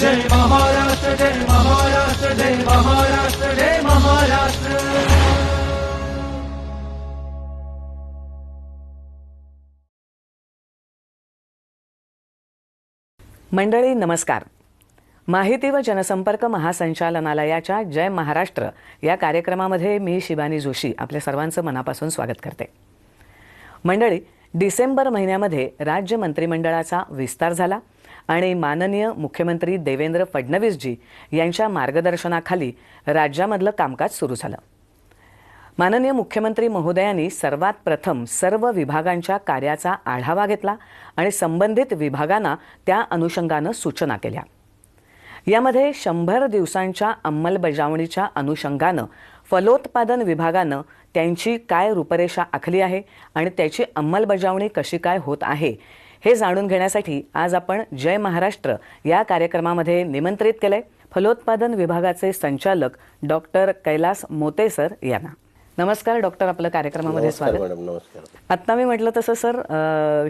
जय महाराष्ट्र जय महाराष्ट्र जय महाराष्ट्र जय महाराष्ट्र. मंडळी नमस्कार. माहिती व जनसंपर्क महासंचालनालयाच्या जय महाराष्ट्र या कार्यक्रमामध्ये मी शिवानी जोशी आपल्या सर्वांचं मनापासून स्वागत करते. मंडळी डिसेंबर महिन्यामध्ये राज्य मंत्रिमंडळाचा विस्तार झाला. आणि माननीय मुख्यमंत्री देवेंद्र फडणवीसजी यांच्या मार्गदर्शनाखाली राज्यामधलं कामकाज सुरू झालं. माननीय मुख्यमंत्री महोदयांनी सर्वात प्रथम सर्व विभागांच्या कार्याचा आढावा घेतला आणि संबंधित विभागांना त्या अनुषंगानं सूचना केल्या. यामध्ये शंभर दिवसांच्या अंमलबजावणीच्या अनुषंगानं फलोत्पादन विभागानं त्यांची काय रूपरेषा आखली आहे आणि त्याची अंमलबजावणी कशी काय होत आहे हे जाणून घेण्यासाठी आज आपण जय महाराष्ट्र या कार्यक्रमामध्ये निमंत्रित केलंय फलोत्पादन विभागाचे संचालक डॉक्टर कैलास मोतेसर यांना. नमस्कार डॉक्टर. आपलं कार्यक्रमामध्ये नमस्कार स्वागत. आत्ता मी म्हटलं तसं सर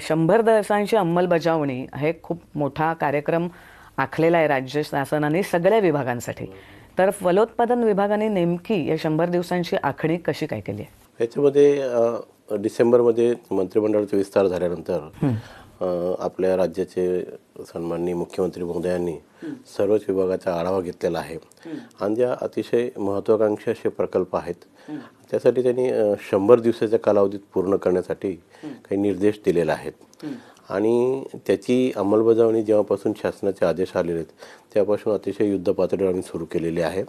शंभर दिवसांची अंमलबजावणी हे खूप मोठा कार्यक्रम आखलेला आहे राज्य शासनाने सगळ्या विभागांसाठी. तर फलोत्पादन विभागाने नेमकी या शंभर दिवसांची आखणी कशी काय केली आहे? याच्यामध्ये डिसेंबरमध्ये मंत्रिमंडळाचा विस्तार झाल्यानंतर आपल्या राज्याचे सन्माननीय मुख्यमंत्री महोदयांनी सर्वच विभागाचा आढावा घेतलेला आहे. आणि ज्या अतिशय महत्त्वाकांक्षी असे प्रकल्प आहेत त्यासाठी त्यांनी शंभर दिवसाच्या कालावधीत पूर्ण करण्यासाठी काही निर्देश दिलेले आहेत. आणि त्याची अंमलबजावणी जेव्हापासून शासनाचे आदेश आलेले आहेत त्यापासून अतिशय युद्ध पातळीवर आम्ही सुरू केलेली आहे.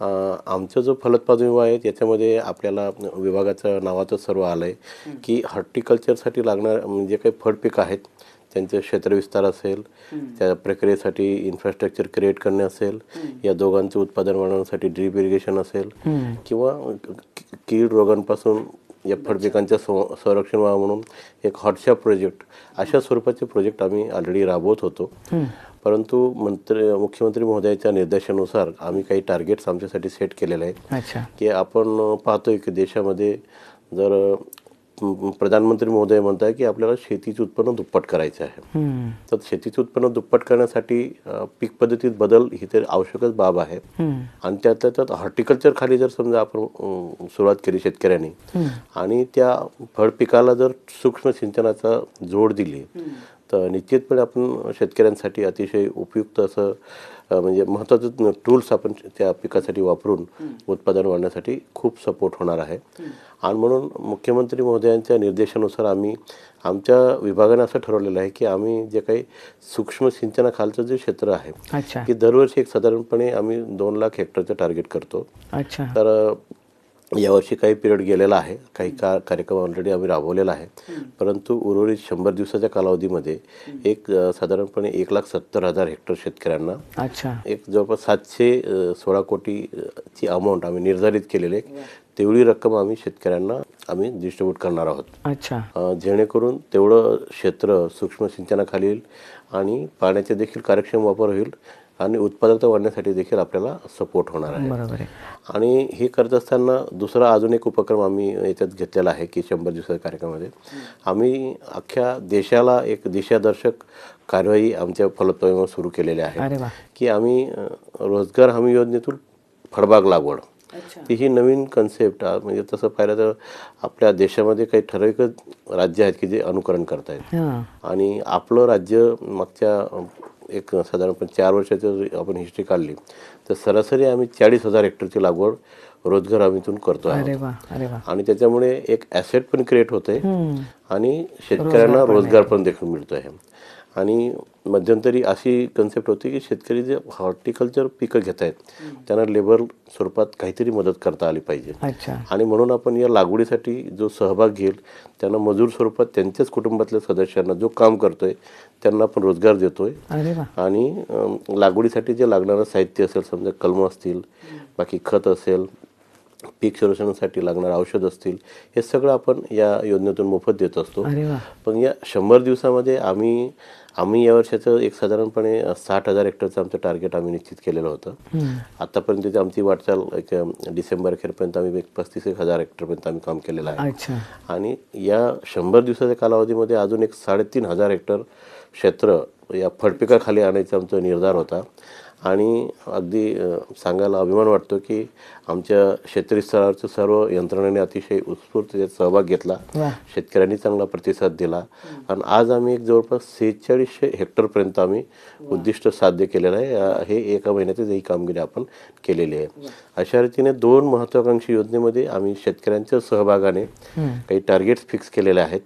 आमचा जो फलोत्पादन विभाग आहे त्याच्यामध्ये आपल्याला विभागाचं नावातच सर्व आलं आहे की हॉर्टिकल्चरसाठी लागणार म्हणजे काही फळपिकं आहेत त्यांचं क्षेत्रविस्तार असेल त्या प्रक्रियेसाठी इन्फ्रास्ट्रक्चर क्रिएट करणे असेल या दोघांचं उत्पादन वाढवण्यासाठी ड्रीप इरिगेशन असेल किंवा की- कीड रोगांपासून या फळपिकांच्या सं- संरक्षण व्हावं म्हणून एक हॉटशॉप प्रोजेक्ट अशा स्वरूपाचे प्रोजेक्ट आम्ही ऑलरेडी राबवत होतो. परंतु मंत्री मुख्यमंत्री महोदयाच्या निर्देशानुसार आम्ही काही टार्गेट्स आमच्यासाठी सेट केलेले आहेत. की आपण पाहतोय की देशामध्ये जर प्रधानमंत्री महोदय म्हणताय की आपल्याला शेतीचे उत्पन्न दुप्पट करायचे आहे. तर शेतीचे उत्पन्न दुप्पट करण्यासाठी पीक पद्धतीत बदल ही तर आवश्यकच बाब आहे. आणि त्यातल्या त्यात हॉर्टिकल्चर खाली जर समजा आपण सुरुवात केली शेतकऱ्यांनी आणि त्या फळ पिकाला जर सूक्ष्म सिंचनाचा जोड दिली तर निश्चितपणे आपण शेतकऱ्यांसाठी अतिशय उपयुक्त असं म्हणजे महत्त्वाचं टूल्स आपण त्या पिकासाठी वापरून उत्पादन वाढण्यासाठी खूप सपोर्ट होणार आहे. आणि म्हणून मुख्यमंत्री महोदयांच्या निर्देशानुसार आम्ही आमच्या विभागाने असं ठरवलेलं आहे की आम्ही जे काही सूक्ष्म सिंचनाखालचं जे क्षेत्र आहे की दरवर्षी एक साधारणपणे आम्ही दोन लाख हेक्टरचं टार्गेट करतो. अच्छा. तर यावर्षी काही पिरियड गेलेला आहे. काही का कार्यक्रम ऑलरेडी आम्ही राबवलेला आहे. परंतु उर्वरित शंभर दिवसाच्या कालावधीमध्ये एक साधारणपणे एक लाख सत्तर हजार हेक्टर शेतकऱ्यांना अच्छा. एक जवळपास सातशे सोळा कोटी अ, ची अमाऊंट आम्ही निर्धारित केलेली. आहे तेवढी रक्कम आम्ही शेतकऱ्यांना आम्ही डिस्ट्रीब्यूट करणार आहोत. अच्छा. जेणेकरून तेवढं क्षेत्र सूक्ष्म सिंचनाखाली येईल आणि पाण्याचे देखील कार्यक्षम वापर होईल. आणि उत्पादकता वाढण्यासाठी देखील आपल्याला सपोर्ट होणार आहे. आणि हे करत असताना दुसरा अजून एक उपक्रम आम्ही याच्यात घेतलेला आहे की शंभर दिवसाच्या कार्यक्रमामध्ये. आम्ही अख्ख्या देशाला एक दिशादर्शक कार्यवाही आमच्या फलोत्पादनावर सुरू केलेली आहे. की आम्ही रोजगार हमी योजनेतून फळबाग लागवड. ती ही नवीन कन्सेप्ट म्हणजे तसं पाहिलं तर आपल्या देशामध्ये काही ठराविकच राज्य आहेत की जे अनुकरण करत आहेत आणि आपलं राज्य मागच्या एक साधारणपणे चार वर्षाचं आपण हिस्ट्री काढली तर सरासरी आम्ही चाळीस हजार हेक्टरची लागवड रोजगार हमीतून करतो आणि त्याच्यामुळे एक ॲसेट पण क्रिएट होते आणि शेतकऱ्यांना रोजगार पण देखील मिळतो आहे आणि मध्यंतरी अशी कन्सेप्ट होती की शेतकरी जे हॉर्टिकल्चर पिकं घेत आहेत त्यांना लेबर स्वरूपात काहीतरी मदत करता आली पाहिजे. अच्छा. आणि म्हणून आपण या लागवडीसाठी जो सहभाग घेईल त्यांना मजूर स्वरूपात त्यांच्याच कुटुंबातल्या सदस्यांना जो काम करतोय त्यांना आपण रोजगार देतोय. आणि लागवडीसाठी जे लागणारं साहित्य असेल समजा कलमं असतील बाकी खत असेल पीक संरक्षणासाठी लागणारं औषध असतील हे सगळं आपण या योजनेतून मोफत देत असतो. पण या शंभर दिवसामध्ये आम्ही आम्ही या वर्षाचं एक साधारणपणे साठ हजार हेक्टरचं आमचं टार्गेट आम्ही निश्चित केलेलं होतं. आतापर्यंतची आमची वाटचाल एक डिसेंबर अखेरपर्यंत आम्ही एक पस्तीस एक हजार हेक्टरपर्यंत आम्ही काम केलेलं आहे. आणि या शंभर दिवसाच्या कालावधीमध्ये अजून एक साडेतीन हजार हेक्टर क्षेत्र या फडपिकाखाली आणायचा आमचा निर्धार होता. आणि अगदी सांगायला अभिमान वाटतो की आमच्या क्षेत्रीय स्तरावरच्या सर्व यंत्रणेने अतिशय उत्स्फूर्त सहभाग घेतला. शेतकऱ्यांनी चांगला प्रतिसाद दिला. आणि आज आम्ही एक जवळपास सेहेचाळीसशे हेक्टरपर्यंत आम्ही उद्दिष्ट साध्य केलेलं आहे. हे एका महिन्यातच ही कामगिरी आपण केलेली आहे. अशा रीतीने दोन महत्वाकांक्षी योजनेमध्ये आम्ही शेतकऱ्यांच्या सहभागाने काही टार्गेट्स फिक्स केलेले आहेत.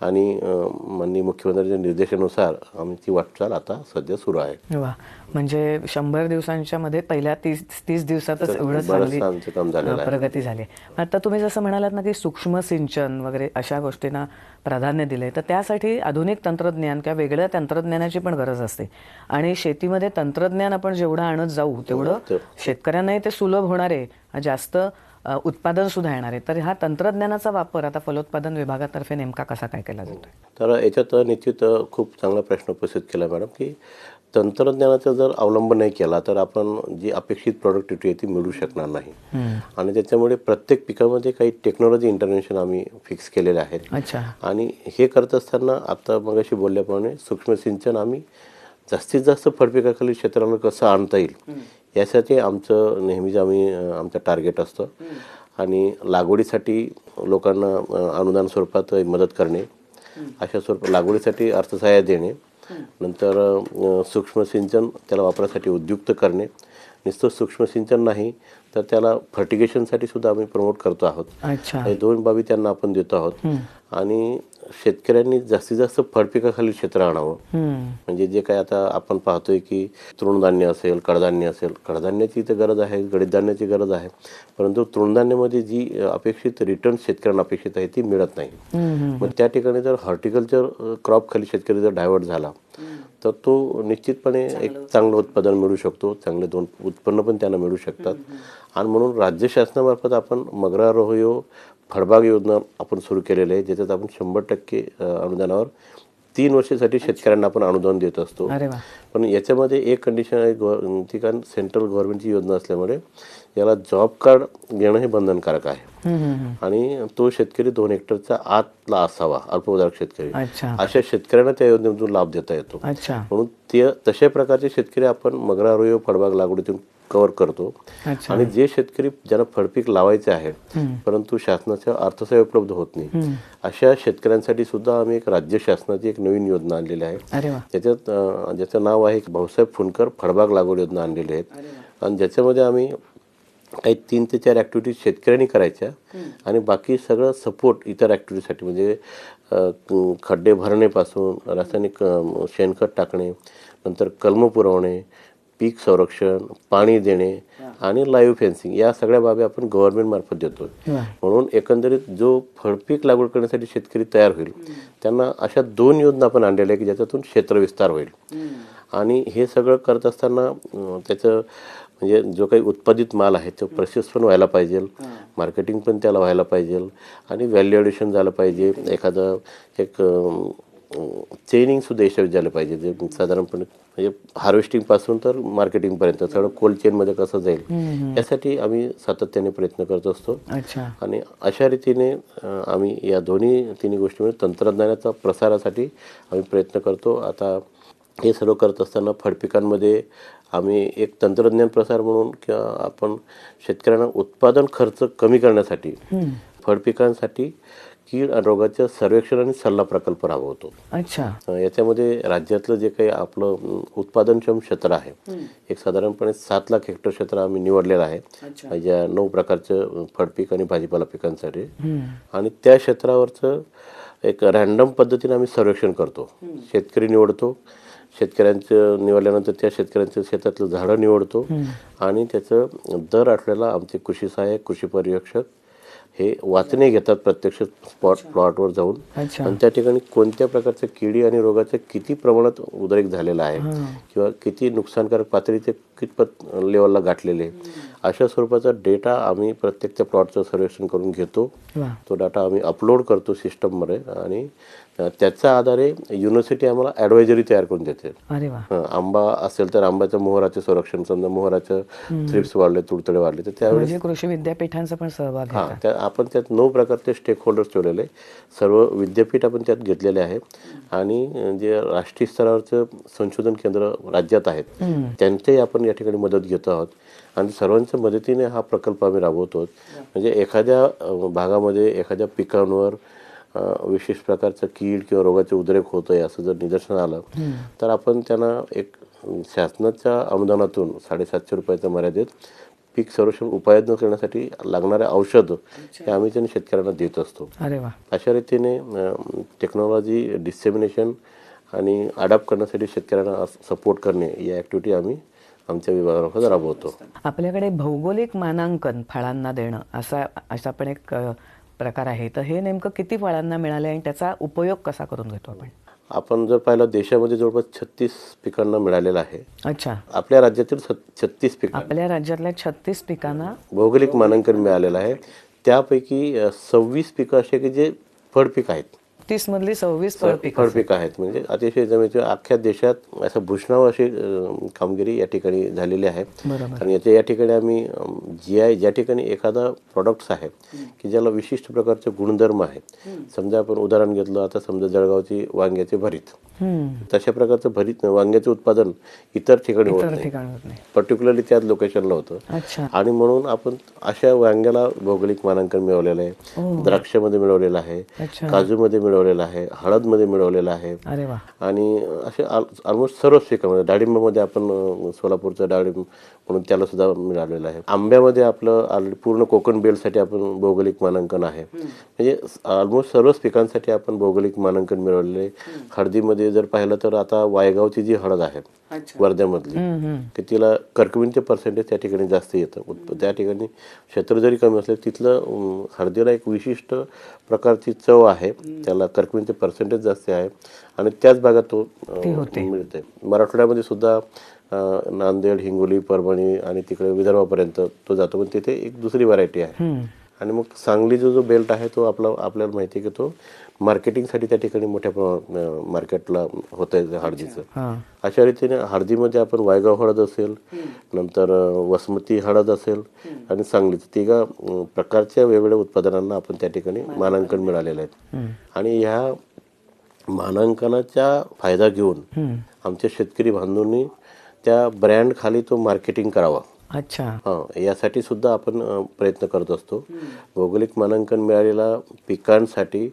आणि माननीय मुख्यमंत्र्यांच्या निर्देशानुसार आम्ही ती वाटचाल आता सध्या सुरू आहे वा म्हणजे शंभर दिवसांच्या मध्ये पहिल्या तीस तीस दिवसातच एवढं आमचं काम. प्रगती झाली. आता तुम्ही जसं म्हणालात ना की सूक्ष्म सिंचन वगैरे अशा गोष्टींना प्राधान्य दिले तर त्यासाठी आधुनिक तंत्रज्ञान किंवा वेगळ्या तंत्रज्ञानाची पण गरज असते आणि शेतीमध्ये तंत्रज्ञान आपण जेवढं आणत जाऊ तेवढं शेतकऱ्यांनाही ते सुलभ होणार आहे जास्त अ, उत्पादन सुद्धा येणार आहे. तर हा तंत्रज्ञानाचा वापर आता फलोत्पादन विभागातर्फे नेमका कसा काय केला जातो तर याच्यात निश्चित खूप चांगला प्रश्न उपस्थित केला मॅडम की तंत्रज्ञानाचा जर अवलंब नाही केला तर आपण जी अपेक्षित प्रोडक्टिव्हिटी आहे ती मिळू शकणार नाही. आणि त्याच्यामुळे प्रत्येक पिकामध्ये काही टेक्नॉलॉजी इंटरव्हेन्शन आम्ही फिक्स केलेले आहेत. अच्छा. आणि हे करत असताना आता मगाशी बोलल्याप्रमाणे सूक्ष्म सिंचन आम्ही जास्तीत जास्त फळपिकाखाली क्षेत्राला कसं आणता येईल? यासाठी आमचं नेहमीच आम्ही आमचं टार्गेट असतं. आणि लागवडीसाठी लोकांना अनुदान स्वरूपात मदत करणे अशा स्वरूप लागवडीसाठी अर्थसहाय्य देणे नंतर सूक्ष्म सिंचन त्याला वापरासाठी उद्युक्त करणे. नुसतं सूक्ष्म सिंचन नाही तर त्याला फर्टिगेशनसाठी सुद्धा आम्ही प्रमोट करतो आहोत. अच्छा. हे दोन बाबी त्यांना आपण देतो आहोत. आणि शेतकऱ्यांनी जास्तीत जास्त फळपिकाखाली क्षेत्र आणावं. म्हणजे जे काय आता आपण पाहतोय की तृणधान्य असेल कडधान्य असेल कडधान्याची तर गरज आहे गडीधान्याची गरज आहे. परंतु तृणधान्यामध्ये जी अपेक्षित रिटर्न शेतकऱ्यांना अपेक्षित आहे ती मिळत नाही. मग त्या ठिकाणी जर हॉर्टिकल्चर क्रॉप खाली शेतकरी जर डायव्हर्ट झाला तर तो निश्चितपणे एक चांगलं उत्पादन मिळू शकतो. चांगले दोन उत्पन्न पण त्यांना मिळू शकतात. आणि म्हणून राज्य शासनामार्फत आपण मगरा रोहयो फळबाग योजना आपण सुरू केलेली आहे ज्याच्यात आपण शंभर टक्के अनुदानावर तीन वर्षासाठी शेतकऱ्यांना आपण अनुदान देत असतो. पण याच्यामध्ये एक कंडिशन आहे गव्हर ती कारण सेंट्रल गव्हर्नमेंटची योजना असल्यामुळे याला जॉब कार्ड घेणं हे बंधनकारक आहे. आणि तो शेतकरी दोन हेक्टरचा आतला असावा अल्पभूधारक शेतकरी. अशा शेतकऱ्यांना त्या योजनेतून लाभ देता येतो. म्हणून ते तशा प्रकारचे शेतकरी आपण मगरा रोयो फळबाग लागवडीतून कव्हर करतो. आणि जे शेतकरी ज्यांना फळपीक लावायचे आहे परंतु शासनाच्या अर्थसहाय्य उपलब्ध होत नाही अशा शेतकऱ्यांसाठी सुद्धा आम्ही एक राज्य शासनाची एक नवीन योजना आणलेली आहे. त्याच्यात ज्याचं नाव आहे भाऊसाहेब फुंडकर फळबाग लागवड योजना आणलेली आहेत. आणि ज्याच्यामध्ये आम्ही काही तीन ते चार ॲक्टिव्हिटीज शेतकऱ्यांनी करायच्या आणि बाकी सगळं सपोर्ट इतर ॲक्टिव्हिटीसाठी म्हणजे खड्डे भरण्यापासून रासायनिक शेणखत टाकणे नंतर कलम पुरवणे पीक संरक्षण पाणी देणे आणि लाईव्ह फेन्सिंग या सगळ्या बाबी आपण गव्हर्नमेंट मार्फत देतो. म्हणून एकंदरीत जो फळपीक लागवड करण्यासाठी शेतकरी तयार होईल त्यांना अशा दोन योजना आपण आणलेल्या की ज्याच्यातून क्षेत्रविस्तार होईल. आणि हे सगळं करत असताना त्याचं म्हणजे जो काही उत्पादित माल आहे तो प्रोसेस पण व्हायला पाहिजे मार्केटिंग पण त्याला व्हायला पाहिजे आणि व्हॅल्यू ॲडिशन झालं पाहिजे. एखादं एक चेनिंग सुद्धा झालं पाहिजे. जे साधारणपणे म्हणजे हार्वेस्टिंगपासून तर मार्केटिंग पर्यंत सगळं कोल्ड चेनमध्ये कसं जाईल यासाठी आम्ही सातत्याने प्रयत्न करत असतो. अच्छा. आणि अशा रीतीने आम्ही या दोन्ही तिन्ही गोष्टीमध्ये तंत्रज्ञानाचा प्रसारासाठी आम्ही प्रयत्न करतो. आता हे सर्व करत असताना फळपिकांमध्ये आम्ही एक तंत्रज्ञान प्रसार म्हणून किंवा आपण शेतकऱ्यांना उत्पादन खर्च कमी करण्यासाठी फळपिकांसाठी कीड आणि रोगाचं सर्वेक्षण आणि सल्ला प्रकल्प राबवतो. अच्छा. याच्यामध्ये राज्यातलं जे काही आपलं उत्पादनक्षम क्षेत्र आहे एक साधारणपणे सात लाख हेक्टर क्षेत्र आम्ही निवडलेलं आहे. ज्या नऊ प्रकारचं फळपीक आणि भाजीपाला पिकांसाठी. आणि त्या क्षेत्रावरचं एक रॅन्डम पद्धतीने आम्ही सर्वेक्षण करतो. शेतकरी निवडतो. शेतकऱ्यांचं निवडल्यानंतर त्या शेतकऱ्यांचं शेतातलं झाडं निवडतो. आणि त्याचं दर आठवड्याला आमचे कृषी सहाय्यक कृषी पर्यवेक्षक हे वाचणे घेतात प्रत्यक्ष स्पॉट प्लॉटवर जाऊन. आणि त्या ठिकाणी कोणत्या प्रकारच्या किडी आणि रोगाचं किती प्रमाणात उद्रेक झालेला आहे? किंवा किती नुकसानकारक पातळी ते कितपत लेवलला गाठलेले. अशा स्वरूपाचा डेटा आम्ही प्रत्येक त्या प्लॉटचं सर्वेक्षण करून घेतो. तो डाटा आम्ही अपलोड करतो सिस्टममध्ये आणि त्याच्या आधारे युनिव्हर्सिटी आम्हाला ॲडवायझरी तयार करून देते. आंबा असेल तर आंब्याचं मोहराचे संरक्षण समजा मोहराचं थ्रिप्स वाढले तुडतडे वाढले तर त्यावेळेस म्हणजे कृषी विद्यापीठांचा पण सहभाग हां त्या आपण त्यात नऊ प्रकारचे स्टेक होल्डर्स ठेवलेले सर्व विद्यापीठ आपण त्यात घेतलेले आहे आणि जे राष्ट्रीय स्तरावरचं संशोधन केंद्र राज्यात आहेत त्यांच्याही आपण या ठिकाणी मदत घेतो आहोत. आणि सर्वांच्या मदतीने हा प्रकल्प आम्ही राबवतो म्हणजे एखाद्या भागामध्ये एखाद्या पिकांवर विशेष प्रकारचं कीड किंवा रोगाचे उद्रेक होत आहे असं जर निदर्शन आलं तर आपण त्यांना एक शासनाच्या अनुदानातून साडेसातशे रुपयाच्या मर्यादेत पीक संरक्षण उपाययोजना करण्यासाठी लागणारे औषध हे आम्ही त्यांनी शेतकऱ्यांना देत असतो. अशा रीतीने टेक्नॉलॉजी डिसेमिनेशन आणि अडॅप्ट करण्यासाठी शेतकऱ्यांना सपोर्ट करणे या ॲक्टिव्हिटी आम्ही आमच्या विभागामार्फत राबवतो आपल्याकडे भौगोलिक मानांकन फळांना देणं असा असा पण एक प्रकार आहे. तर हे नेमकं किती फळांना मिळाले आणि त्याचा उपयोग कसा करून घेतो आपण? आपण जर पाहिलं देशामध्ये जवळपास छत्तीस पिकांना मिळालेलं आहे. अच्छा. आपल्या राज्यातील छत्तीस पिकांना. आपल्या राज्यातल्या छत्तीस पिकांना? भौगोलिक मानांकन मिळालेलं आहे. त्यापैकी सव्वीस पिकं असे की जे फळपीक आहेत. तीस मधली सव्वीस फळ पिक फळपीक आहेत. म्हणजे अतिशय जमेचे अख्ख्या देशात असं भूषणाव अशी कामगिरी या ठिकाणी झालेली आहे. आणि याच्या या ठिकाणी आम्ही जी आय ज्या ठिकाणी एखादा प्रॉडक्ट्स आहे की ज्याला विशिष्ट प्रकारचे गुणधर्म आहेत. समजा आपण उदाहरण घेतलं आता समजा जळगावची वांग्याचे भरीत. तशा प्रकारचं भरीत वांग्याचे उत्पादन इतर ठिकाणी होत नाही. पर्टिक्युलरली त्याच लोकेशनला होतं. आणि म्हणून आपण अशा वांग्याला भौगोलिक मानांकन मिळवलेलं आहे. द्राक्षामध्ये मिळवलेलं आहे. काजूमध्ये मिळवलेलं आहे हळदमध्ये मिळवलेलं आहे. आणि असे ऑलमोस्ट सर्वच पिकामध्ये डाळिंबामध्ये आपण सोलापूरचं डाळिंब म्हणून त्याला सुद्धा मिळालेलं आहे. आंब्यामध्ये आपलं ऑलरेडी पूर्ण कोकण बेल्टसाठी आपण भौगोलिक मानांकन आहे. म्हणजे ऑलमोस्ट सर्वच पिकांसाठी आपण भौगोलिक मानांकन मिळवलेलं आहे. हळदीमध्ये जर पाहिलं तर आता वायगावची जी हळद आहे वर्ध्यामधली. की तिला कर्कविनचे पर्सेंटेज त्या ठिकाणी जास्त येतं. त्या ठिकाणी क्षेत्र जरी कमी असले तिथलं हळदीला एक विशिष्ट प्रकारची चव आहे. त्याला कर्कविनचे पर्सेंटेज जास्त आहे. आणि त्याच भागात तो मिळते. मराठवाड्यामध्ये सुद्धा नांदेड हिंगोली परभणी आणि तिकडे विदर्भापर्यंत तो जातो. पण तिथे एक दुसरी व्हरायटी आहे. आणि मग सांगली जो जो बेल्ट आहे तो आपला आपल्याला माहिती आहे की तो मार्केटिंगसाठी त्या ठिकाणी मोठ्या प्रमाणात मार्केटला होत आहे हळदीचं. अशा रीतीने हळदीमध्ये आपण वायगाव हळद असेल नंतर वसमती हळद असेल आणि सांगलीच. तिघा प्रकारच्या वेगवेगळ्या उत्पादनांना आपण त्या ठिकाणी मानांकन मिळालेलं आहे. आणि ह्या मानांकनाचा फायदा घेऊन आमच्या शेतकरी बांधवांनी त्या ब्रँड खाली तो मार्केटिंग करावा. अच्छा. हां यासाठी सुद्धा आपण प्रयत्न करत असतो. भौगोलिक मानांकन मिळालेल्या पिकांसाठी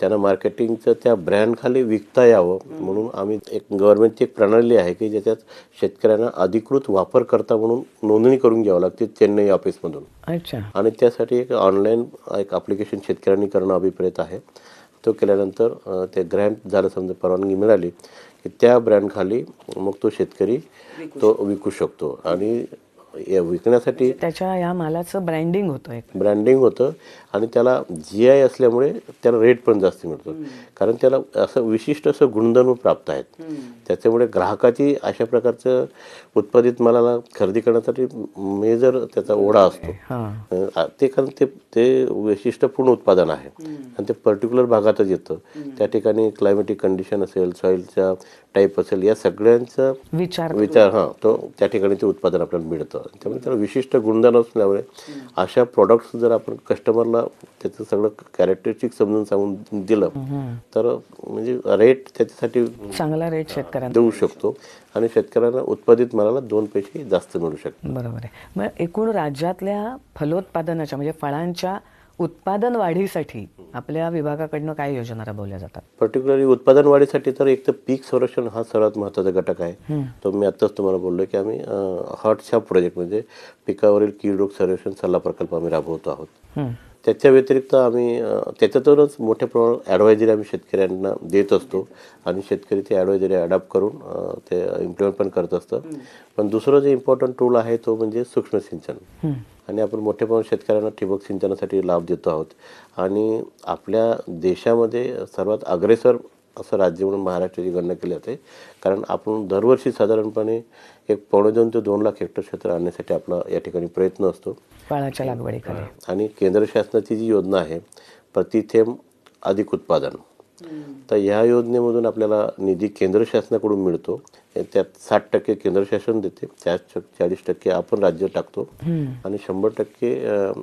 त्यांना मार्केटिंगचं त्या ब्रँड खाली विकता यावं. म्हणून आम्ही एक गव्हर्नमेंटची एक प्रणाली आहे की ज्याच्यात शेतकऱ्यांना अधिकृत वापरकर्ता म्हणून नोंदणी करून घ्यावं लागते चेन्नई ऑफिसमधून. अच्छा. आणि त्यासाठी एक ऑनलाईन एक ॲप्लिकेशन शेतकऱ्यांनी करणं अभिप्रेत आहे. तो केल्यानंतर ते ग्रँट झालं समजा परवानगी मिळाली की त्या ब्रँड खाली मग तो शेतकरी तो विकू शकतो. आणि विकण्यासाठी त्याच्या या मालाचं ब्रँडिंग होतं एक. ब्रँडिंग होतं आणि त्याला जी आय असल्यामुळे त्याला रेट पण जास्त मिळतो. कारण त्याला असं विशिष्ट असं गुणधर्म प्राप्त आहेत. त्याच्यामुळे ग्राहकाची अशा प्रकारचं उत्पादित मालाला खरेदी करण्यासाठी मेजर त्याचा ओढा असतो. हा. ते कारण ते ते वैशिष्ट्यपूर्ण उत्पादन आहे. आणि ते पर्टिक्युलर भागातच येतं. त्या ठिकाणी क्लायमेटिक कंडिशन असेल सॉईलचा टाईप असेल या सगळ्यांचं विचार विचार हां तो त्या ठिकाणी ते उत्पादन आपल्याला मिळतं. त्यामुळे त्याला विशिष्ट गुणधर्म असल्यामुळे अशा प्रॉडक्ट्स जर आपण कस्टमरला त्याचं सगळं कॅरेक्टरिस्टिक समजून सांगून दिलं तर म्हणजे रेट त्याच्यासाठी चांगला रेट शेतकऱ्यांना देऊ शकतो. आणि शेतकऱ्यांना उत्पादित मालाला दोन पैसे जास्त मिळू शकतात. बरोबर आहे. मग एकूण राज्यातल्या फलोत्पादनाच्या म्हणजे फळांच्या उत्पादन वाढीसाठी आपल्या विभागाकडनं काय योजना राबवल्या जातात? पर्टिक्युलरली उत्पादन वाढीसाठी तर एक तर पीक संरक्षण हा सर्वात महत्त्वाचा घटक आहे. तो मी आत्ताच तुम्हाला बोललो की आम्ही हॉटशॉप प्रोजेक्ट म्हणजे पिकावरील कीड रोग संरक्षण सल्ला प्रकल्प आम्ही राबवतो आहोत. त्याच्या व्यतिरिक्त आम्ही त्याच्यातूनच मोठ्या प्रमाणात ॲडवायझरी आम्ही शेतकऱ्यांना देत असतो आणि शेतकरी ते ॲडवायझरी अडॅप्ट करून ते इम्प्लिमेंट पण करत असतं पण दुसरं जे इम्पॉर्टंट टूल आहे तो म्हणजे सूक्ष्म सिंचन. आणि आपण मोठ्या प्रमाणात शेतकऱ्यांना ठिबक सिंचनासाठी लाभ देतो आहोत. आणि आपल्या देशामध्ये सर्वात अग्रेसर असं राज्य म्हणून महाराष्ट्राची गणना केली जाते. कारण आपण दरवर्षी साधारणपणे एक पावणे दोन ते दोन लाख हेक्टर क्षेत्र आणण्यासाठी आपला या ठिकाणी प्रयत्न असतो. आणि केंद्र शासनाची जी योजना आहे प्रतिथेंब अधिक उत्पादन. तर ह्या योजनेमधून आपल्याला निधी केंद्र शासनाकडून मिळतो. त्यात साठ टक्के केंद्र शासन देते. त्यात चाळीस टक्के आपण राज्य टाकतो. आणि शंभर टक्के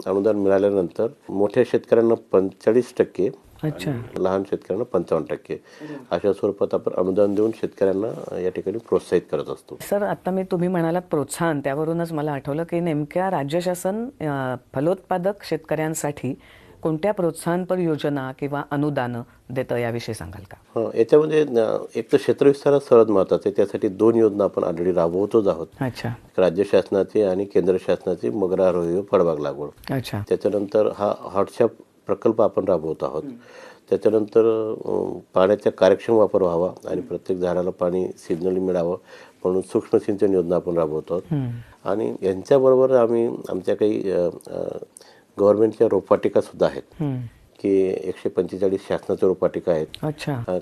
अनुदान मिळाल्यानंतर मोठ्या शेतकऱ्यांना पंचेचाळीस टक्के अच्छा. लहान शेतकऱ्यांना पंचावन्न टक्के. अशा स्वरूपात आपण अनुदान देऊन शेतकऱ्यांना या ठिकाणी प्रोत्साहित करत असतो. सर आता मी तुम्ही म्हणालात प्रोत्साहन. त्यावरूनच मला आठवलं की नेमक्या राज्य शासन फलोत्पादक शेतकऱ्यांसाठी कोणत्या प्रोत्साहनपर योजना किंवा अनुदानं देतं याविषयी सांगाल का? हं, याच्यामध्ये एक तर क्षेत्रविस्तारात सर्वात महत्वाचं आहे. त्यासाठी दोन योजना आपण ऑलरेडी राबवतोच आहोत. अच्छा. राज्य शासनाची आणि केंद्र शासनाची मगरा रोहिओ फळबाग लागवड. अच्छा. त्याच्यानंतर हा हॉटशॉप प्रकल्प आपण राबवत आहोत. त्याच्यानंतर पाण्याचा कार्यक्षम वापर व्हावा आणि प्रत्येक झाडाला पाणी सिग्नली मिळावं म्हणून सूक्ष्म सिंचन योजना आपण राबवत आहोत. आणि यांच्याबरोबर आम्ही आमच्या काही गव्हर्नमेंटच्या रोपवाटिका सुद्धा आहेत. की एकशे पंचेचाळीस शासनाच्या रोपवाटिका आहेत.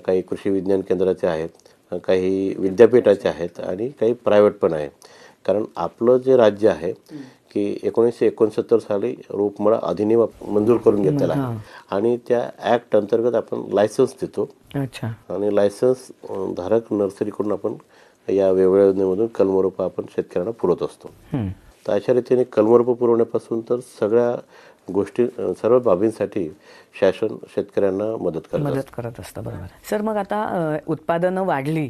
काही कृषी विज्ञान केंद्राचे आहेत. काही विद्यापीठाचे आहेत आणि काही प्रायव्हेट पण आहे कारण आपलं जे राज्य आहे की एकोणीसशे एकोणसत्तर साली रोपमळा अधिनियम मंजूर करून घेतलेला आहे. आणि त्या ॲक्ट अंतर्गत आपण लायसन्स देतो. अच्छा. आणि लायसन्स धारक नर्सरीकडून आपण या वेगवेगळ्या योजनेमधून कलमरोपं आपण शेतकऱ्यांना पुरवत असतो. तर अशा रीतीने कलमरोपं पुरवण्यापासून तर सगळ्या गोष्टी सर्व बाबींसाठी शासन शेतकऱ्यांना मदत करत. मदत करत असतं बरोबर. सर मग आता उत्पादनं वाढली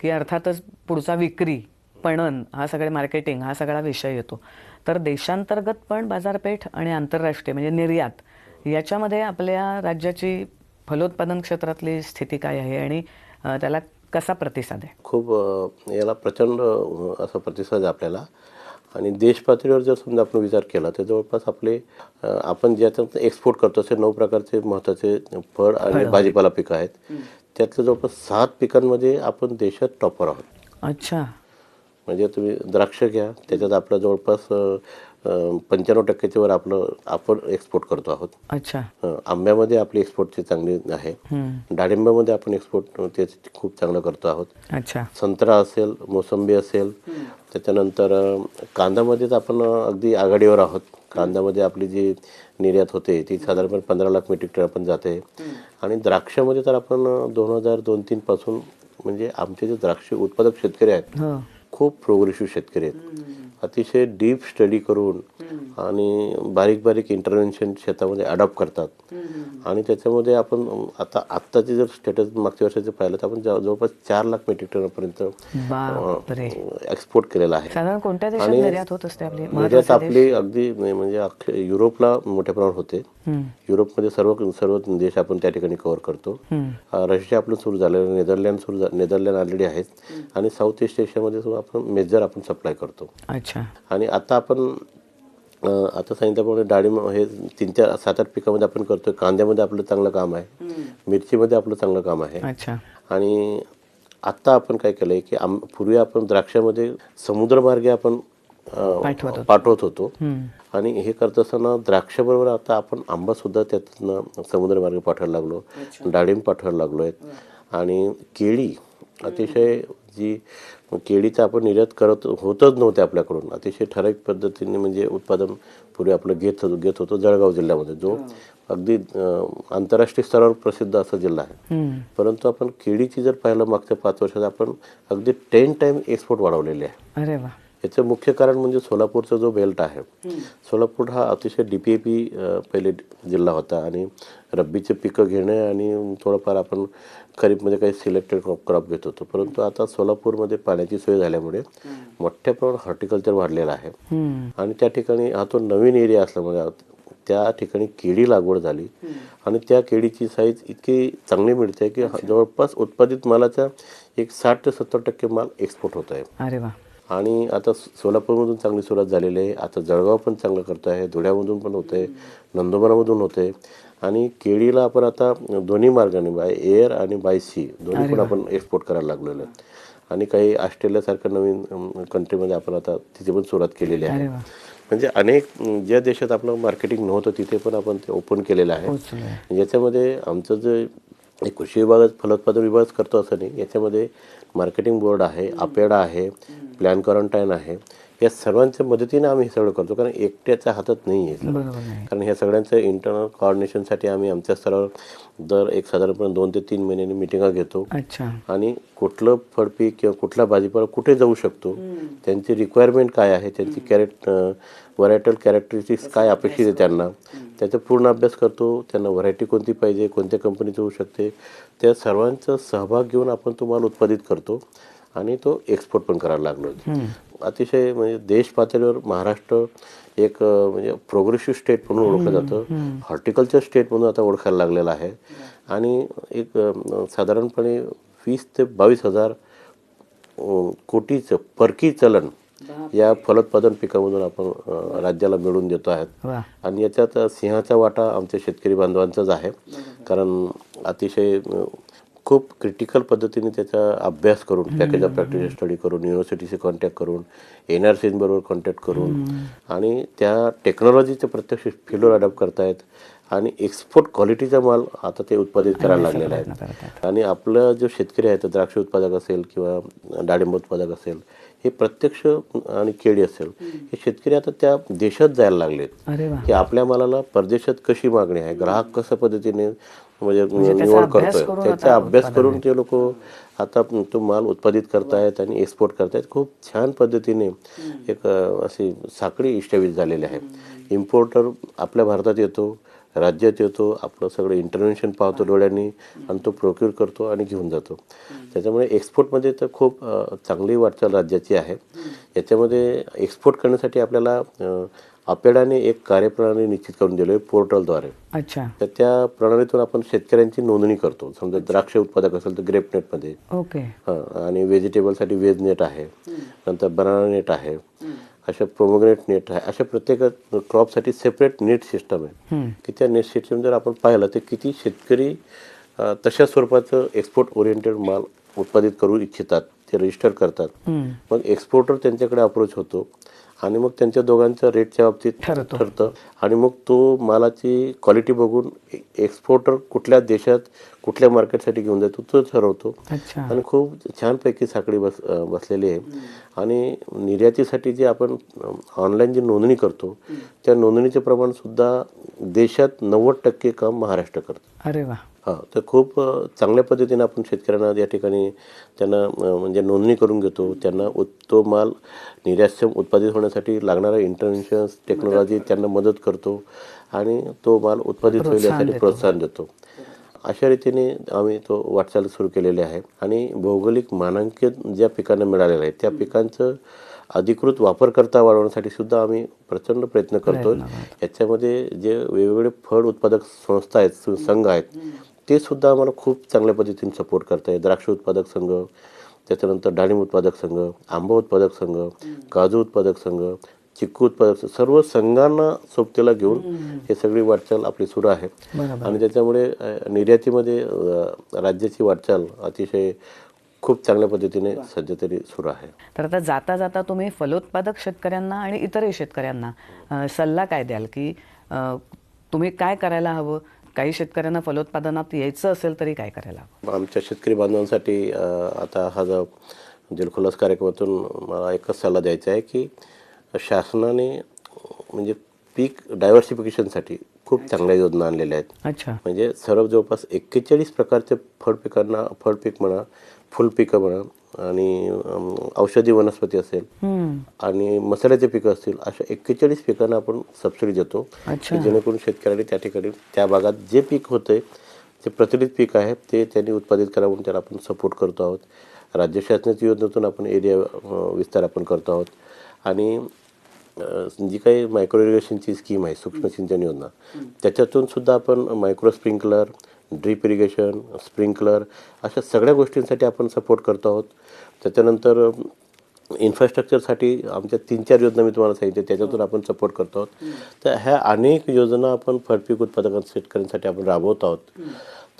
की अर्थातच पुढचा विक्री पणन हा सगळे मार्केटिंग हा सगळा विषय येतो. तर देशांतर्गत पण बाजारपेठ आणि आंतरराष्ट्रीय म्हणजे निर्यात याच्यामध्ये आपल्या राज्याची फलोत्पादन क्षेत्रातली स्थिती काय आहे आणि त्याला कसा प्रतिसाद आहे? खूप याला प्रचंड असा प्रतिसाद आपल्याला. आणि देश पातळीवर जर समजा आपण विचार केला तर जवळपास आपले आपण ज्याच्यात एक्सपोर्ट करतो असे नऊ प्रकारचे महत्त्वाचे फळ आणि भाजीपाला पिकं आहेत. त्यातल्या जवळपास सात पिकांमध्ये आपण देशात टॉपर आहोत. अच्छा. म्हणजे तुम्ही द्राक्ष घ्या त्याच्यात आपलं जवळपास पंच्याण्णव टक्क्याच्या वर आपलं आपण एक्सपोर्ट करतो आहोत. अच्छा. अ, आंब्यामध्ये आपली एक्सपोर्टची चांगली आहे. डाळिंबामध्ये आपण एक्सपोर्ट त्याची खूप चांगलं करतो आहोत. अच्छा. संत्रा असेल मोसंबी असेल त्याच्यानंतर कांद्यामध्येच आपण अगदी आघाडीवर आहोत. कांद्यामध्ये आपली जी निर्यात होते ती साधारणपणे पंधरा लाख मेट्रिक टन आपण जाते. आणि द्राक्षामध्ये तर आपण दोन हजार दोन तीन पासून म्हणजे आमचे जे द्राक्ष उत्पादक शेतकरी आहेत खूप प्रोग्रेसिव्ह शेतकरी आहेत. अतिशय डीप स्टडी करून आणि बारीक बारीक इंटरव्हेन्शन शेतामध्ये अडॉप्ट करतात. आणि त्याच्यामध्ये आपण आता आत्ताचे जर स्टेटस मागच्या वर्षाचे पाहिलं तर आपण जवळ- जवळपास चार लाख मेट्रिक टनापर्यंत एक्सपोर्ट केलेला आहे. आणि निर्यात आपली? आपली अगदी म्हणजे युरोपला मोठ्या प्रमाणात होते. युरोपमध्ये सर्व सर्व देश आपण त्या ठिकाणी कव्हर करतो. रशिया आपलं सुरू झालेलं नेदरलँड सुरू नेदरलँड ऑलरेडी आहेत. आणि साऊथ ईस्ट एशियामध्ये सुद्धा आपण मेजर आपण सप्लाय करतो. अच्छा. आणि आता आपण आता सांगितल्याप्रमाणे डाळिंब हे तीन चार सात आठ पिकामध्ये आपण करतोय. कांद्यामध्ये आपलं चांगलं काम आहे. मिरचीमध्ये आपलं चांगलं काम आहे. अच्छा. आणि आत्ता आपण काय केलंय की आम पूर्वी आपण द्राक्षामध्ये समुद्रमार्गे आपण पाठवत होतो. आणि हे करत असताना द्राक्षाबरोबर आता आपण आंबा सुद्धा त्यातनं समुद्रमार्गे पाठवायला लागलो. डाळिंब पाठवायला लागलो आहेत आणि केळी अतिशय जी केळीचं आपण निर्यात करत होतच नव्हते आपल्याकडून. अतिशय ठराविक पद्धतीने म्हणजे उत्पादन पूर्वी आपलं घेत होतो घेत होतो जळगाव जिल्ह्यामध्ये जो अगदी आंतरराष्ट्रीय स्तरावर प्रसिद्ध असा जिल्हा आहे. परंतु आपण केळीची जर पाहिलं मागच्या पाच वर्षात आपण अगदी टेन टाइम एक्सपोर्ट वाढवलेले आहे. अरे वा. याचं मुख्य कारण म्हणजे सोलापूरचा जो बेल्ट आहे सोलापूर हा अतिशय डी पी ए पी पहिले जिल्हा होता आणि रब्बीचे पिकं घेणे आणि थोडंफार आपण खरीपमध्ये काही सिलेक्टेड क्रॉप क्रॉप घेत होतो. परंतु आता सोलापूरमध्ये पाण्याची सोय झाल्यामुळे मोठ्या प्रमाणात हॉर्टिकल्चर वाढलेलं आहे. आणि त्या ठिकाणी हा तो नवीन एरिया असल्यामुळे त्या ठिकाणी केळी लागवड झाली. आणि त्या केळीची साईज इतकी चांगली मिळते की जवळपास उत्पादित मालाचा एक साठ ते सत्तर टक्के माल एक्सपोर्ट होत आहे. अरे वा. आणि आता सोलापूरमधून चांगली सुरुवात झालेली आहे. आता जळगाव पण चांगलं करत आहे. धुळ्यामधून पण होतं आहे नंदुरबारमधून होतं आहे आणि केळीला आपण आता दोन्ही मार्गाने बाय एअर आणि बाय सी दोन्ही पण आपण एक्सपोर्ट करायला लागलेलो आहे. आणि काही ऑस्ट्रेलियासारख्या नवीन कंट्रीमध्ये आपण आता तिथे पण सुरुवात केलेली आहे. म्हणजे अनेक ज्या देशात आपलं मार्केटिंग नव्हतं तिथे पण आपण ते ओपन केलेलं आहे. याच्यामध्ये आमचं जे कृषी विभाग फलोत्पादन विभागच करतो असं नाही. याच्यामध्ये मार्केटिंग बोर्ड आहे अपेडा आहे. प्लॅन क्वारंटाईन आहे या सर्वांच्या मदतीने आम्ही हे सगळं करतो कारण एकट्याच्या हातात नाही आहे. कारण ह्या सगळ्यांचं इंटरनल कॉर्डिनेशनसाठी आम्ही आमच्या स्तरावर दर एक साधारणपणे दोन ते तीन महिन्यांनी मिटिंगा घेतो. अच्छा. आणि कुठलं फळपीक किंवा कुठला भाजीपाला कुठे जाऊ शकतो त्यांची रिक्वायरमेंट काय आहे त्यांची कॅरेक्ट व्हरायटल कॅरेक्टरिस्टिक्स काय अपेक्षित आहे त्यांना त्याचा पूर्ण अभ्यास करतो त्यांना व्हरायटी कोणती पाहिजे कोणत्या कंपनीचं होऊ शकते त्या सर्वांचा सहभाग घेऊन आपण तो माल उत्पादित करतो. आणि तो एक्सपोर्ट पण करायला लागलो अतिशय म्हणजे देश पातळीवर महाराष्ट्र एक म्हणजे प्रोग्रेसिव्ह स्टेट म्हणून ओळखलं जातं. हॉर्टिकल्चर स्टेट म्हणून आता ओळखायला लागलेलं आहे. आणि एक साधारणपणे वीस ते बावीस हजार कोटीचं परकी चलन या फलोत्पादन पिकामधून आपण राज्याला मिळवून देतो आहेत. आणि याच्यात सिंहाचा वाटा आमच्या शेतकरी बांधवांचाच आहे. कारण अतिशय खूप क्रिटिकल पद्धतीने त्याचा अभ्यास करून पॅकेज ऑफ प्रॅक्टिस स्टडी करून युनिव्हर्सिटीशी कॉन्टॅक्ट करून एन आर सीबरोबर कॉन्टॅक्ट करून आणि त्या टेक्नॉलॉजीचे प्रत्यक्ष फील्डवर अडॉप्ट करतायत आणि एक्सपोर्ट क्वालिटीचा माल आता ते उत्पादित करायला लागलेला आहे. आणि आपलं जो शेतकरी आहे तर द्राक्ष उत्पादक असेल किंवा डाळिंब उत्पादक असेल हे प्रत्यक्ष आणि केळी असेल हे शेतकरी आता त्या देशात जायला लागलेत. की आपल्या मालाला परदेशात कशी मागणी आहे ग्राहक कशा पद्धतीने म्हणजे निवड अभ्यास करतोय त्याचा अभ्यास करून ते लोक आता तो माल उत्पादित करतायत आणि एक्सपोर्ट करतायत. खूप छान पद्धतीने एक अशी साखळी इष्टावीत झालेली आहे. इम्पोर्टर आपल्या भारतात येतो राज्यात येतो आपलं सगळं इंटरव्हेन्शन पाहतो डोळ्यांनी आणि तो प्रोक्यूर करतो आणि घेऊन जातो. त्याच्यामुळे एक्सपोर्टमध्ये तर खूप चांगली वाटचाल राज्याची आहे. याच्यामध्ये एक्सपोर्ट करण्यासाठी आपल्याला अपेडाने एक कार्यप्रणाली निश्चित करून दिली आहे पोर्टलद्वारे. अच्छा. तर त्या प्रणालीतून आपण शेतकऱ्यांची नोंदणी करतो. समजा द्राक्ष उत्पादक असेल तर ग्रेप नेटमध्ये. ओके. हां आणि व्हेजिटेबलसाठी वेज नेट आहे. नंतर बनाना नेट आहे. अशा प्रोमोग्रेट नेट आहे. अशा प्रत्येक क्रॉपसाठी सेपरेट नेट सिस्टम आहे. की त्या नेट सिस्टम जर आपण पाहिलं तर किती शेतकरी तशा स्वरूपाचं एक्सपोर्ट ओरिएंटेड माल उत्पादित करू इच्छितात. ते रजिस्टर करतात. मग एक्सपोर्टर त्यांच्याकडे अप्रोच होतो. आणि मग त्यांच्या दोघांच्या रेटच्या बाबतीत ठरतो. आणि मग तो मालाची क्वालिटी बघून एक्सपोर्टर कुठल्या देशात कुठल्या मार्केटसाठी घेऊन जातो तो ठरवतो. आणि खूप छानपैकी साखळी बस बसलेली आहे. आणि निर्यातीसाठी जे आपण ऑनलाईन जी नोंदणी करतो त्या नोंदणीचे प्रमाण सुद्धा देशात नव्वद टक्के काम महाराष्ट्र करतं. अरे वा. हां तर खूप चांगल्या पद्धतीने आपण शेतकऱ्यांना या ठिकाणी त्यांना म्हणजे नोंदणी करून घेतो. त्यांना उत तो माल निर्यातक्षम उत्पादित होण्यासाठी लागणाऱ्या इंटरव्हेन्शन्स टेक्नॉलॉजी त्यांना मदत करतो आणि तो माल उत्पादित होईल यासाठी प्रोत्साहन देतो. अशा रीतीने आम्ही तो वाटचाल सुरू केलेली आहे आणि भौगोलिक मानांकन ज्या पिकांना मिळालेलं आहे त्या पिकांचं अधिकृत वापरकर्ता वाढवण्यासाठी सुद्धा आम्ही प्रचंड प्रयत्न करतो याच्यामध्ये जे वेगवेगळे फळ उत्पादक संस्था आहेत संघ आहेत ते सुद्धा आम्हाला खूप चांगल्या पद्धतीने सपोर्ट करत आहे द्राक्ष उत्पादक संघ त्याच्यानंतर डाळिंब उत्पादक संघ आंबा उत्पादक संघ काजू उत्पादक संघ चिक्कू उत्पादक संघ, सर्व संघांना सोबतीला घेऊन हे सगळी वाटचाल आपली सुरू आहे. आणि त्याच्यामुळे निर्यातीमध्ये राज्याची वाटचाल अतिशय खूप चांगल्या पद्धतीने सध्या तरी सुरू आहे. तर आता जाता जाता तुम्ही फलोत्पादक शेतकऱ्यांना आणि इतरही शेतकऱ्यांना सल्ला काय द्याल? की तुम्ही काय करायला हवं? काही शेतकऱ्यांना फलोत्पादनात यायचं असेल तरी काय करायला हवं? आमच्या शेतकरी बांधवांसाठी आता हा जो दिलखुलास कार्यक्रमातून मला एकच सल्ला द्यायचा आहे की शासनाने म्हणजे पीक डायव्हर्सिफिकेशनसाठी खूप चांगल्या योजना आणलेल्या आहेत. अच्छा. म्हणजे सर्व जवळपास एक्केचाळीस प्रकारचे फळपिकांना फळपीक म्हणा फुलपिकं म्हणा आणि औषधी वनस्पती असेल. आणि मसाल्याचे पिकं असतील अशा एक्केचाळीस पिकांना आपण सबसिडी देतो. की जेणेकरून शेतकऱ्यांनी त्या ठिकाणी त्या भागात जे पीक होतंय ते प्रचलित पीक आहे ते त्यांनी उत्पादित करा म्हणून त्याला आपण सपोर्ट करतो आहोत. राज्य शासनाच्या योजनेतून आपण एरिया विस्तार आपण करतो आहोत. आणि जी काही मायक्रो इरिगेशनची स्कीम आहे सूक्ष्म सिंचन योजना त्याच्यातून सुद्धा आपण micro sprinkler drip irrigation sprinkler अशा सगळ्या गोष्टींसाठी आपण सपोर्ट करतो आहोत. त्याच्यानंतर इन्फ्रास्ट्रक्चरसाठी आमच्या तीन चार योजना मी तुम्हाला सांगितले त्याच्यातून आपण सपोर्ट करतो आहोत. तर ह्या अनेक योजना आपण फळपीक उत्पादकां शेतकऱ्यांसाठी आपण राबवत आहोत.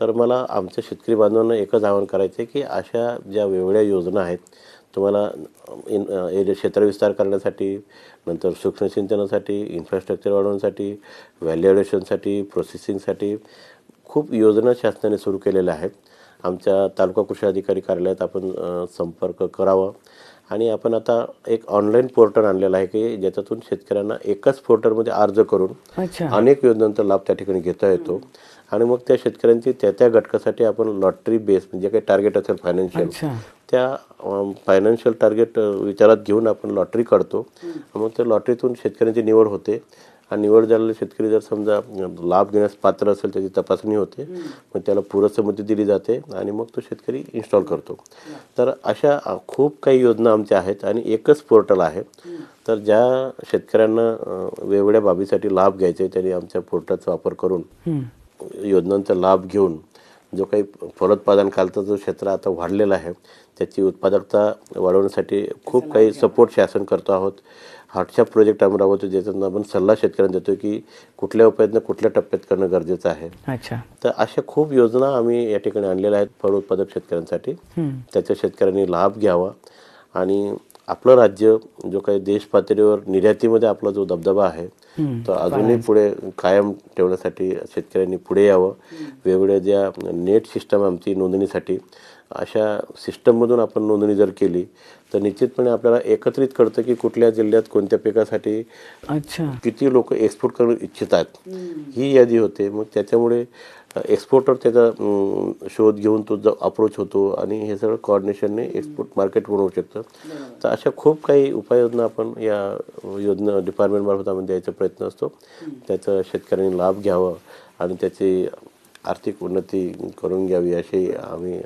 तर मला आमच्या शेतकरी बांधवांना एकच आवाहन करायचं आहे की अशा ज्या वेगवेगळ्या योजना आहेत तुम्हाला इन एरिया क्षेत्रविस्तार करण्यासाठी नंतर सूक्ष्म सिंचनासाठी इन्फ्रास्ट्रक्चर वाढवण्यासाठी व्हॅल्युएडेशनसाठी प्रोसेसिंगसाठी खूप योजना शासनाने सुरू केलेल्या आहेत. आमच्या तालुका कृषी अधिकारी कार्यालयात आपण संपर्क करावा. आणि आपण आता एक ऑनलाईन पोर्टल आणलेलं आहे की ज्याच्यातून शेतकऱ्यांना एकाच पोर्टलमध्ये अर्ज करून अनेक योजनांचा लाभ त्या ठिकाणी घेता येतो. आणि मग त्या शेतकऱ्यांची त्या त्या घटकासाठी आपण लॉटरी बेस म्हणजे काही टार्गेट असेल फायनान्शियल अच्छा. त्या फायनान्शियल टार्गेट विचारात घेऊन आपण लॉटरी काढतो. मग त्या लॉटरीतून शेतकऱ्यांची निवड होते. आणि निवड झालेले शेतकरी जर समजा लाभ घेण्यास पात्र असेल त्याची तपासणी होते मग त्याला पुरेसं मदत दिली जाते आणि मग तो शेतकरी इन्स्टॉल करतो. तर अशा खूप काही योजना आमच्या आहेत आणि एकच पोर्टल आहे. तर ज्या शेतकऱ्यांना वेगवेगळ्या बाबीसाठी लाभ घ्यायचे त्यांनी आमच्या पोर्टलचा वापर करून योजनांचा लाभ घेऊन जो काही फलोत्पादन खालचा जो क्षेत्र आता वाढलेला आहे त्याची उत्पादकता वाढवण्यासाठी खूप काही सपोर्ट शासन करतो आहोत. हार्टशॉप प्रोजेक्ट आम्ही राबवतो ज्याच्यातून आपण सल्ला शेतकऱ्यांना देतो की कुठल्या उपाययोजना कुठल्या टप्प्यात करणं गरजेचं आहे. अच्छा. तर अशा खूप योजना आम्ही या ठिकाणी आणलेल्या आहेत फळ उत्पादक शेतकऱ्यांसाठी. त्याच्या शेतकऱ्यांनी लाभ घ्यावा. आणि आपलं राज्य जो काही देश पातळीवर निर्यातीमध्ये आपला जो दबदबा आहे तो अजूनही पुढे कायम ठेवण्यासाठी शेतकऱ्यांनी पुढे यावं. वेगवेगळ्या ज्या नेट सिस्टम आमची नोंदणीसाठी अशा सिस्टममधून आपण नोंदणी जर केली तर निश्चितपणे आपल्याला एकत्रित कळतं की कुठल्या जिल्ह्यात कोणत्या पिकासाठी अच्छा. किती लोक एक्सपोर्ट करू इच्छितात. ही यादी होते. मग त्याच्यामुळे एक्सपोर्टर त्याचा शोध घेऊन तो जो अप्रोच होतो आणि हे सगळं कोऑर्डिनेशनने एक्सपोर्ट मार्केट बनवू शकतं. तर अशा खूप काही उपाययोजना आपण या योजना डिपार्टमेंटमार्फत आम्ही द्यायचा प्रयत्न असतो. त्याचा शेतकऱ्यांनी लाभ घ्यावा आणि त्याची आर्थिक उन्नती करून घ्यावी अशी आम्ही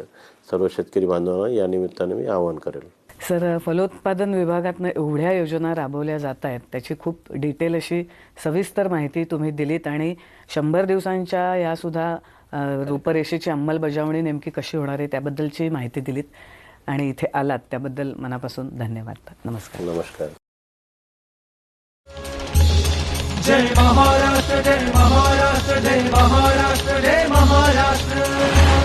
सर्व शेतकरी बांधवांना या निमित्ताने मी आवाहन करेल. सर फलोत्पादन विभागातनं एवढ्या योजना राबवल्या जात आहेत त्याची खूप डिटेल अशी सविस्तर माहिती तुम्ही दिलीत आणि शंभर दिवसांच्या यासुद्धा रूपरेषेची अंमलबजावणी नेमकी कशी होणार आहे त्याबद्दलची माहिती दिलीत आणि इथे आलात त्याबद्दल मनापासून धन्यवाद. नमस्कार. नमस्कार. जय महाराष्ट्र जय महाराष्ट्र जय महाराष्ट्र जय महाराष्ट्र.